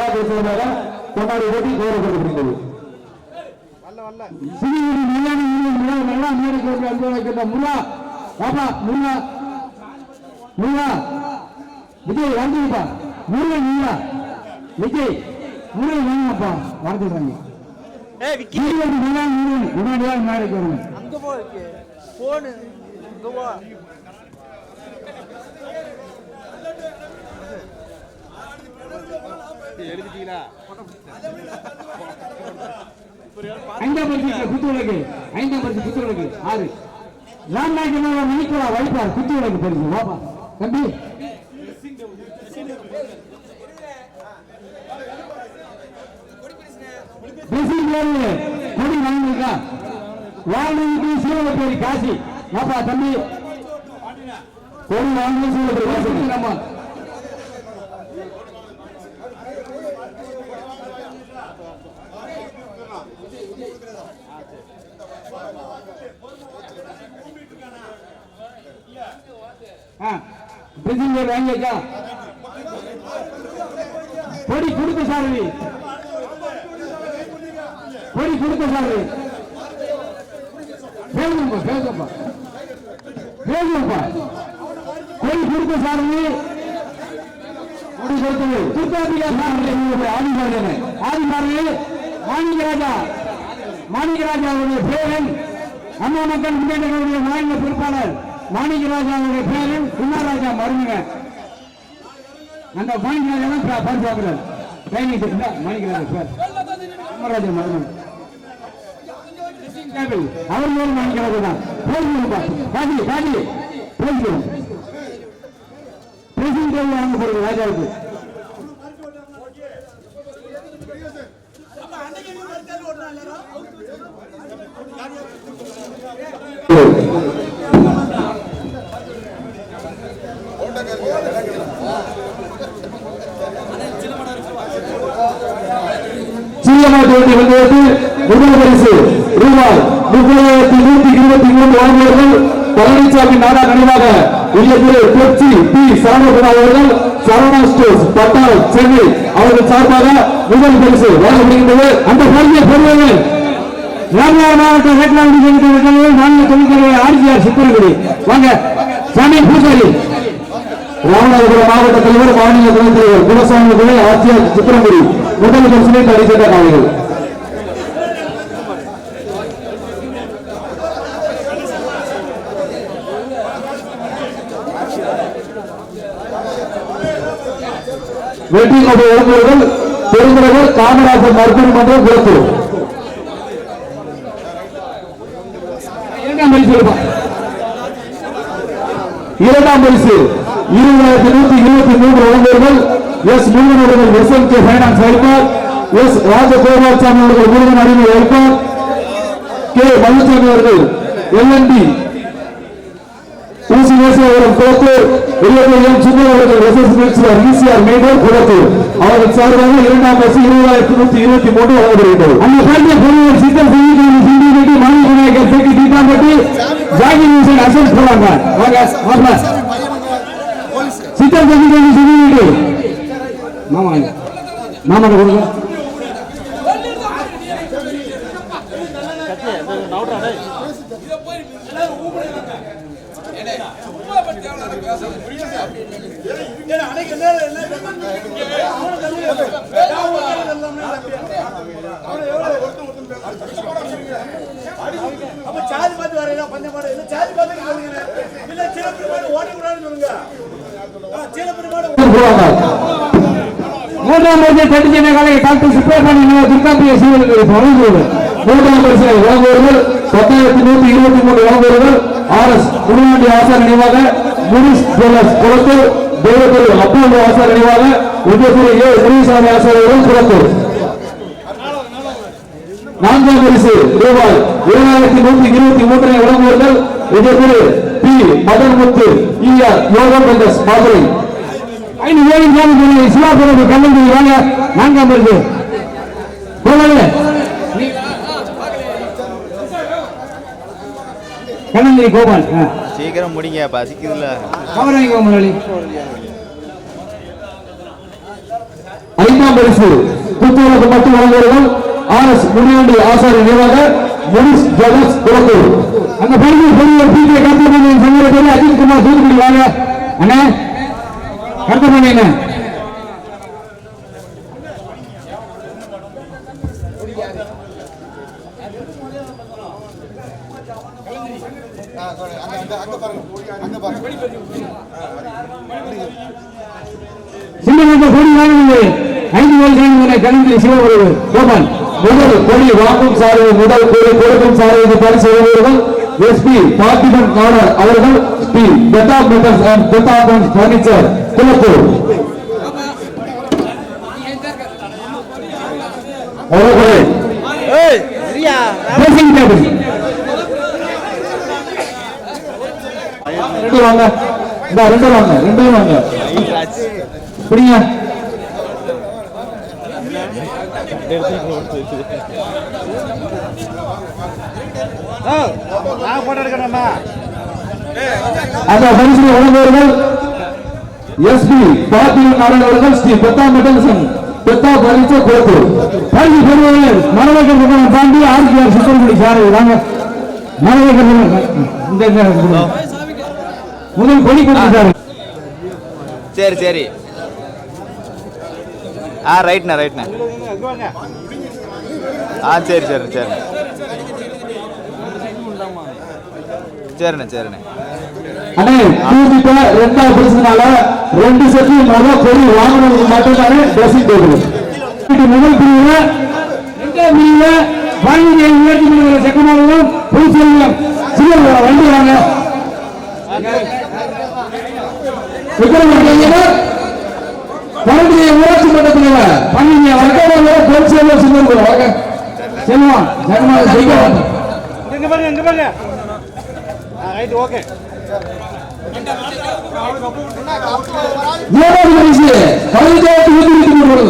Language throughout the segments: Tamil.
விழாக்கள் செய்வதாக கொண்டாடி கௌரவப்படுத்தப்படுகிறது சிறுகுடி நிலையான உரிமை முல்லா நல்லா அமெரிக்க அன்பு வைக்கின்ற முல்லா முல்லா முல்லா. விஜய் வந்துப்பா முருகன் முல்லா. விஜய் முருகன் வாங்கப்பா வரதுறாங்க சிறுகுடி நிலையான முருகன் முன்னாடியாக மேடைக்கு வரணும் அங்க போ இருக்கு. போனு அங்க போ. ஐந்தாம் பரிசு குத்துவிளக்கு ஐந்தாம் பரிசு குத்துவிளக்கு ஆறு. ராம்நாயகன் மணிக்குவா வைப்பார் குத்துவிளக்கு பரிசு. வாப்பா தம்பி. கொடி வாங்கிருக்கா வாங்கிட்டு சீவகப்பேரி காசி. வாப்பா தம்பி. கொடி வாங்கி காசி. நம்ம ஆ வாங்கிக்கா பொடி கொடுத்த சாரதி பொடி கொடுத்த சாரதி பேசுங்கப்பா பேசுங்கப்பா. பேசுங்கப்பா. பொடி கொடுத்த சாரதி கொடி கொடுத்தது துர்காபிகா சாரதி ஆதி சாரதி ஆதி சாரதி மாணிக்கராஜா மாணிக்கராஜாவுடைய பேரன் அம்மா மக்கள் முன்னேற்றங்களுடைய மாநில பொறுப்பாளர் மாணிக்கராஜாவுடைய பேரன் குமாரராஜா மருமக அந்த மாணிகராஜா தான் ப- பரிசு ட்ரைனிங் பேர் குமாரராஜா அவர் மேலும் மாணிக்கராஜா தான் பேசுகிறோம் பாதி பாதி வாங்க போறது ராஜாவுக்கு சின்னமாட்டு வண்டி முதல் பரிசு ரூபாய் முப்பதாயிரத்தி நூத்தி இருபத்தி மூன்று வாங்கியவர்கள் பழனிசாமி நாடா நினைவாக இல்லத்தில் கொச்சி பி சரவணகுமார் அவர்கள் சரவணா ஸ்டோர்ஸ் பட்டாள் சென்னை அவர்கள் சார்பாக முதல் பரிசு வழங்கப்படுகின்றது அந்த ராமநாத மாவட்ட மாநில ஆர்ஜிஆர் வாங்க சாமி பூசாரி. ராமநாதபுரம் மாவட்ட தலைவர் மாநில துணைத் தலைவர் குலசாமி துணை ஆட்சியர் சித்திரங்குடி முதல் பரிசினை தடை காவிகள் வெற்றி கொண்டு இறங்குவர்கள் பெருங்குறவர் காமராஜர் மருத்துவ மன்றம் குளத்தூர் இரண்டாம் பரிசு இரண்டாம் பரிசு. இருபதாயிரத்தி நூத்தி இருபத்தி மூன்று வழங்குவர்கள் எஸ் முருகன் அவர்கள் எஸ் எஸ்எம் கே பைனான்ஸ் வைப்பார் எஸ் ராஜகோபால்சாமி அவர்கள் முருகன் அறிவை வைப்பார் கே பழனிசாமி அவர்கள் எல்என்டி ஊசி நேசி அவர்கள் குளத்தூர் இருபத்தி சுந்தர் அவர்கள் எஸ்எஸ் மில்சிஆர் இசிஆர் மேடர் குளத்தூர் அவர்கள் சார்பாக இரண்டாம் பரிசு இருபதாயிரத்தி நூத்தி இருபத்தி மூன்று வழங்கப்படுகிறது அந்த பள்ளியை பொருள் சித்தர் செய்தி சிந்தி கட்டி மாநில விநாயகர் செட்டி தீட்டாம்பட்டி ஜாகிர் ஹுசேன் அசன் போறாங்க வாங்க வாங்க சித்தம் செய்தி கட்டி சிந்தி கட்டி மாமா மாமா கொடுங்க மூன்றாம் பரிசை தட்டிச்சென்ன காலை டாக்டர் சுப்பிரமணியன் துர்காம்பிய சிவனுக்கு வழங்குவது மூன்றாம் பரிசு வழங்குவர்கள் பத்தாயிரத்தி நூத்தி இருபத்தி மூன்று வழங்குவர்கள் ஆர் எஸ் முருகாண்டி ஆசார் நினைவாக முனிஷ் ஜுவல்லர்ஸ் குளத்தூர் தேவத்தூர் அப்போலோ ஆசார் நினைவாக உதயபுரி ஏ. முனிசாமி ஆசார் அவர்கள் குளத்தூர் நான்காம் பரிசு ரூபாய் ஏழாயிரத்தி நூத்தி இருபத்தி மூன்றை வழங்குவர்கள் உதயபுரி பி. மதன்முத்து ஆர். யோகா வெங்கஸ் மாதிரி ஐந்து ஏழு சிவாபுரம் கல்லூரி வாங்க. நான்காம் கண்ணந்திரி கோபால். சீக்கிரம் முடிங்க பசிக்குதுல முதலாளி ஐந்தாம் பரிசு. புத்தூருக்கு மட்டும் வழங்குவார்கள் ஆர் எஸ் முனியாண்டி ஆசாரி நினைவாக முனிஸ் ஜோதஸ் குளத்தூர் அந்த பரிசு பெரிய பீட்டிய கருத்தமணி சங்கரத்தில் அஜித் குமார் தூத்துக்குடி வாங்க. அண்ணே. அடுத்த மணி என்ன கோபால் முதல் கொடி வாங்கும் சாரதி முதல் கொடி கொடுக்கும் சாரதி பரிசு எஸ்பி பார்த்திபன் அவர்கள் அண்ட் பர்னிச்சர் குளத்தூர் ரெண்டு வாங்க. இந்த ரெண்டு வாங்க ரெண்டு வாங்க. பிடிங்க. அந்த பரிசு வழங்குவர்கள் எஸ்பி பார்த்திபன் நாராயண அவர்கள் ஸ்ரீ பெத்தா மெட்டல்சன் பெத்தா பரிசு குளத்தூர் பரிசு பெறுவர்கள் மனவேக்கர் குமார் தாண்டி ஆர்கிஆர் சுத்தரங்குடி சாரை வாங்க. மனவேக்கர் இந்த முதல் கொடி கொடுத்துட்டாரு சரி சரி. ஆ ரைட்ண்ணா ரைட்ண்ணா ஆ சரி சரி சரிண்ணே சரிண்ணே சரிண்ணே. அண்ணே தூக்கிட்ட ரெண்டாவது பரிசுனால ரெண்டு செட்டு முதல் கொடி வாங்கினவங்க மட்டும்தானே ட்ரெஸ்ஸிங் டேபிள் முதல் பிரிவுல ரெண்டாம் பிரிவுல வாங்கி உயர்த்தி பிரிவுல செக்கமாகவும் புதுச்சேரியிலும் சிறுவர்களோட வண்டி வாங்க. விக்ரமணியர் பரண்டிய ஊராட்சி மன்றத்தில் பன்னெண்டு வழக்கமாக புதுச்சேரியில் சிறுவர்கள் வாங்க. செல்வம் ஜெகமாக செய்ய பாருங்க இங்க பாருங்க. ரைட் ஓகே ஏழாவது பரிசு பதினஞ்சாயிரத்தி நூத்தி இருபத்தி மூணு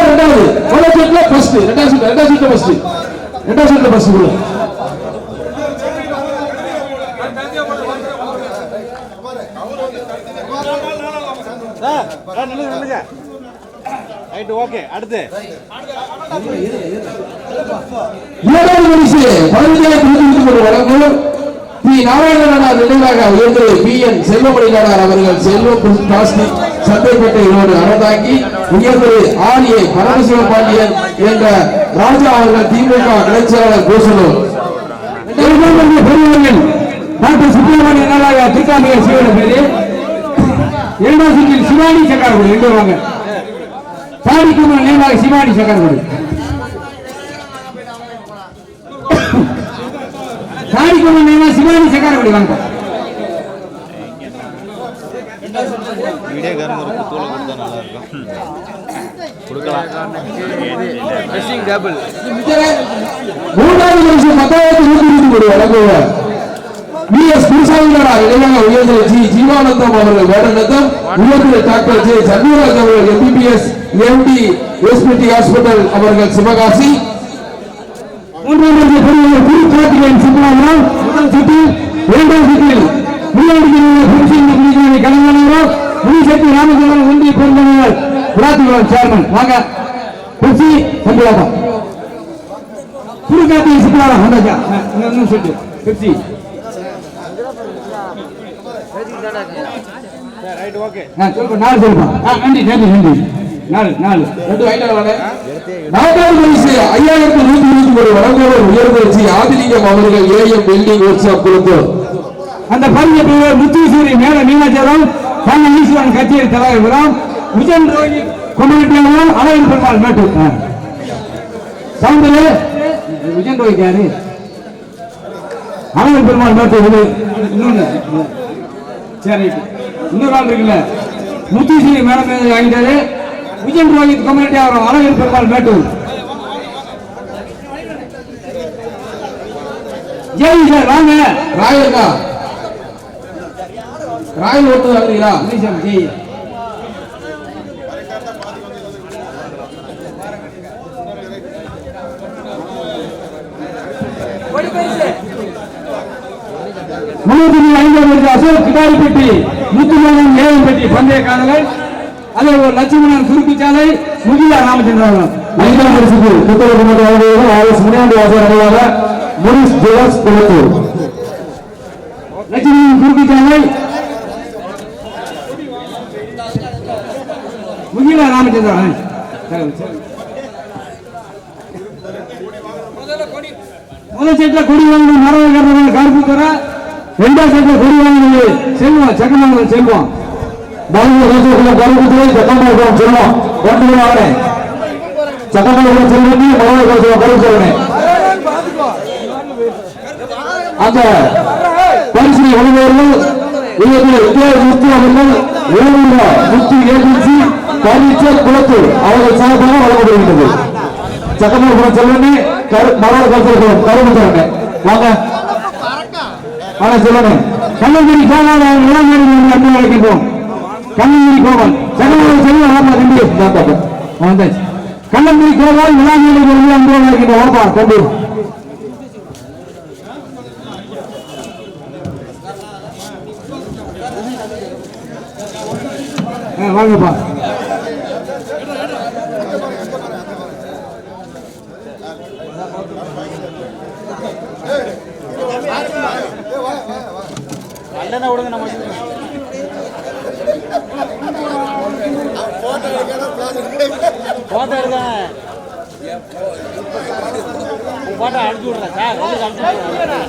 ரெண்டாவது ஃபர்ஸ்ட் ரெண்டாவது சீட் ரெண்டாவது சீட்ல ஃபர்ஸ்ட் ரெண்டாவது சீட்ல ஃபர்ஸ்ட் சார் நில்லுங்க நில்லுங்க. ரைட் ஓகே அடுத்து. ஏழாவது பரிசு பதினஞ்சாயிரத்தி நூத்தி இருபத்தி வழங்கும் பி. நாராயணனார் நினைவாக பி. என். செல்வமணி அவர்கள் செல்வம் பிளாஸ்டிக் சந்தைப்பேட்டை ரோடு அறந்தாக்கி உயர்ந்து ஆர். ஏ. பரமசிவ பாண்டியன் என்ற ராஜா அவர்கள் திமுக இடைச்செயலாளர் பூசலூர் பெரியவர்கள் டாக்டர் சுப்பிரமணிய நாளாக திருக்காமிய சிவன பேரு. இரண்டாம் சுற்றில் வாங்க. சாடிக்குமர் நேமாக சிவானி சக்கரகுடி சாடிக்குமர் நேமா சிவானி சக்கரகுடி வாங்க. வீடியோக்காரங்க ஒரு குத்தூளை கொடுத்தா உயர்ந்த ஜீவானந்தம் அவர்கள் வேடநத்தம் உயர்ந்த டாக்டர் ஜே. சண்முகராஜ் அவர்கள் எம்பிபிஎஸ் எம்டி எஸ்பிடி ஹாஸ்பிட்டல் அவர்கள் சிவகாசி. மூன்றாவது கார்த்திகேயன் சுப்ரமணியம் முதல் சுற்றில் இரண்டாம் சுற்றில் முன்னாடி கலைஞர் முனிசக்தி ராமச்சந்திரன் ஒன்றிய பெருந்தலைவர் விராத்திகுளம் சேர்மன். வாங்க குச்சி சந்திராபா புதுக்காட்டி சுற்றுலா வந்தாச்சா இன்னும் சுட்டு சொல்லுப்பா நாலு சொல்லுப்பா நன்றி நன்றி. நாலு நாலு. ரெண்டு வாங்கிட்டாங்க நான்காவது பரிசு ஐயாயிரத்தி நூத்தி இருபத்தி ஒரு வழங்குவர் உயர்வச்சி ஆதிலிங்கம் அவர்கள் ஏஎம் பில்டிங் ஒர்க் ஷாப் கொடுத்தோர் அந்த பரிசு பெறுவர் முத்தீஸ்வரி மேல மீனாட்சரம் கண்ண ஈஸ்வரன் கச்சேரி தலைவரம் விஜயன் ரோஹி கொமரட்டியாளர் அழகன் பெருமாள் மேட்டூர். ஆ. சவுண்டரு விஜயன் ரோஹித் யாரு? அழகன் பெருமாள் மேட்டூர் இது இன்னொன்னு. சரி இன்னொரு ஆள் இருக்குல்ல. முத்துஸ்ரீ மேடம் வாங்கிட்டாரு விஜயன் ரோஹித் கம்யூனிட்டி ஆகிறோம் அழகர் பெருமாள் மேட்டூர். ஜெய் சார் வாங்க ராயல்கா ராயல் ஓட்டு வாங்குறீங்களா? சார் ஜெய் முன்னூத்தி ஐம்பது அசோக் கிடாரிப்பட்டி முத்துமோகன் ஏழம்பட்டி பந்தய காதலர் அதே ஒரு லட்சுமணன் சுருக்கு சாலை முகிலா ராமச்சந்திரன். ஐந்தாம் பரிசுக்கு புத்தகமாக வழங்குவது ஆர்எஸ் முனியாண்டி வாசர் அடையாள முனிஸ் ஜுவல்ஸ் குளத்தூர் லட்சுமணன் சுருக்கு சாலை முகிலா ராமச்சந்திரன். முதல் செட்ல கொடி வாங்கினது மரவ கருப்பு தர ரெண்டாம் செட்ல கொடி வாங்கினது செல்வம் சக்கமங்கலம் செல்வம். பாலிவுட் ராஜகுல கருப்பு துறை சக்கமங்கலம் ஒன்று வாங்க சக்கமங்கலம் செல்வம் மரவ கருப்பு சொல்றேன் அந்த பரிசனை வழங்குவர்கள் உயர்ந்த வித்யா முத்து அவர்கள் ஓவிய முத்து ஏஜென்சி பர்னிச்சர் குளத்தூர் அவர்கள் சார்பாக வழங்கப்படுகின்றது. சக்கமபுரம் செல்வனே கரு மரவ கருப்பு கருப்பு வாங்க. ஆனா சொல்லணும். கண்ணகிரி கோபால் இளங்கரி அன்பு அழைக்கின்றோம் கண்ணகிரி கோபால். சகோதரர் செல்வம் ஆமா தம்பி வந்தாச்சு கண்ணகிரி கோபால் இளங்கரி அன்பு அழைக்கின்றோம் வாப்பா தம்பி ஆ, வாங்கப்பா. அண்ணனை விடுங்க நம்ம போட்டோ எடுங்க போட்டோ அனுப்பிச்சு விடுறேன் சார். அனுப்பிச்சு விடுறேன்.